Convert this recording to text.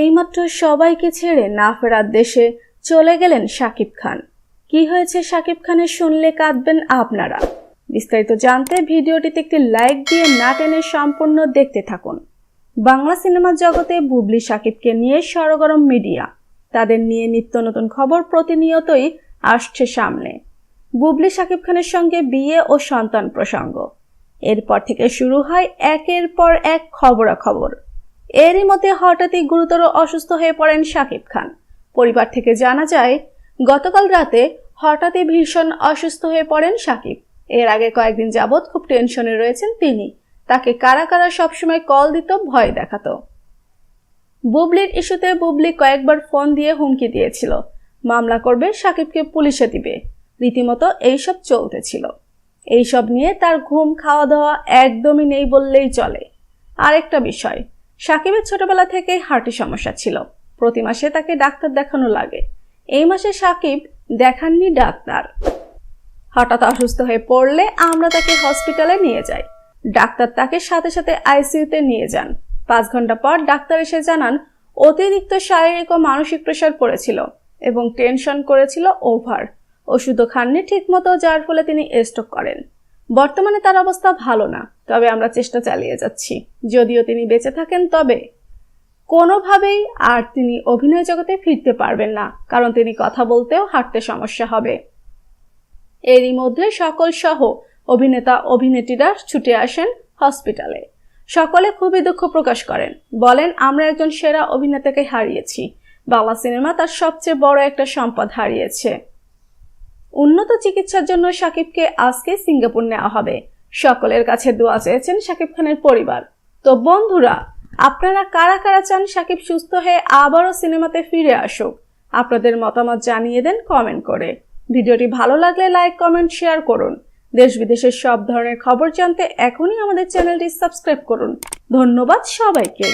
এইমাত্র সবাইকে ছেড়ে না ফেরার দেশে চলে গেলেন শাকিব খান। কি হয়েছে শাকিব খানের শুনলে কাঁদবেন আপনারা। বিস্তারিত জানতে ভিডিওটিতে একটি লাইক দিয়ে না টেনে সম্পূর্ণ দেখতে থাকুন। বাংলা সিনেমা জগতে বুবলি শাকিবকে নিয়ে সরগরম মিডিয়া। তাদের নিয়ে নিত্য নতুন খবর প্রতিনিয়তই আসছে সামনে। বুবলি শাকিব খানের সঙ্গে বিয়ে ও সন্তান প্রসঙ্গ। এরপর থেকে শুরু হয় একের পর এক খবরাখবর। এরই মধ্যে হঠাৎই গুরুতর অসুস্থ হয়ে পড়েন শাকিব খান। পরিবার থেকে জানা যায়, গতকাল রাতে হঠাৎই ভীষণ অসুস্থ হয়ে পড়েন শাকিব। এর আগে কয়েকদিন যাবৎ খুব টেনশনে রয়েছেন তিনি। তাকে কারা কারা সবসময় কল দিত, ভয় দেখাতো। বুবলির ইস্যুতে বুবলি কয়েকবার ফোন দিয়ে হুমকি দিয়েছিল। মামলা করবে সাকিবকে পুলিশে দিবে। রীতিমতো এইসব চলতেছিল এইসব নিয়ে তার ঘুম খাওয়া দাওয়া একদমই নেই বললেই চলে। আরেকটা বিষয় সাকিবের ছোটবেলা থেকেই হার্টের সমস্যা ছিল। প্রতি মাসে তাকে ডাক্তার দেখানো লাগে। এই মাসে সাকিব দেখাননি ডাক্তার। হঠাৎ অসুস্থ হয়ে পড়লে আমরা তাকে হসপিটালে নিয়ে যাই। ডাক্তার তাকে সাথে সাথে আইসিইউতে নিয়ে যান। পাঁচ ঘণ্টা পর ডাক্তার এসে জানান, অতিরিক্ত শারীরিক ও মানসিক প্রেশার পড়েছিল এবং টেনশন করেছিল ওভার। ওষুধও খাননি ঠিকমতো, যার ফলে তিনি স্ট্রোক করেন। বর্তমানে তার অবস্থা ভালো না। তবে আমরা চেষ্টা চালিয়ে যাচ্ছি। যদিও তিনি বেঁচে থাকেন, তবে কোনোভাবেই আর তিনি অভিনয় জগতে ফিরতে পারবেন না, কারণ তিনি কথা বলতেও হাঁটতে সমস্যা হবে। এরই মধ্যে সকল সহ অভিনেতা, অভিনেত্রীরা ছুটে আসেন হসপিটালে। সকলে খুবই দুঃখ প্রকাশ করেন। বলেন, আমরা একজন সেরা অভিনেতাকে হারিয়েছি। বাংলা সিনেমা তার সবচেয়ে বড় একটা সম্পদ হারিয়েছে। উন্নত চিকিৎসার জন্য সাকিবকে আজকে সিঙ্গাপুর নেওয়া হবে। সকলের কাছে দোয়া চেয়েছেন সাকিব খানের পরিবার। তো বন্ধুরা, আপনারা কারা কারা চান সাকিব সুস্থ হয়ে আবারও সিনেমাতে ফিরে আসুক? আপনাদের মতামত জানিয়ে দেন কমেন্ট করে। ভিডিওটি ভালো লাগলে লাইক, কমেন্ট, শেয়ার করুন। দেশ বিদেশের সব ধরনের খবর জানতে এখনই আমাদের চ্যানেলটি সাবস্ক্রাইব করুন। ধন্যবাদ সবাইকে।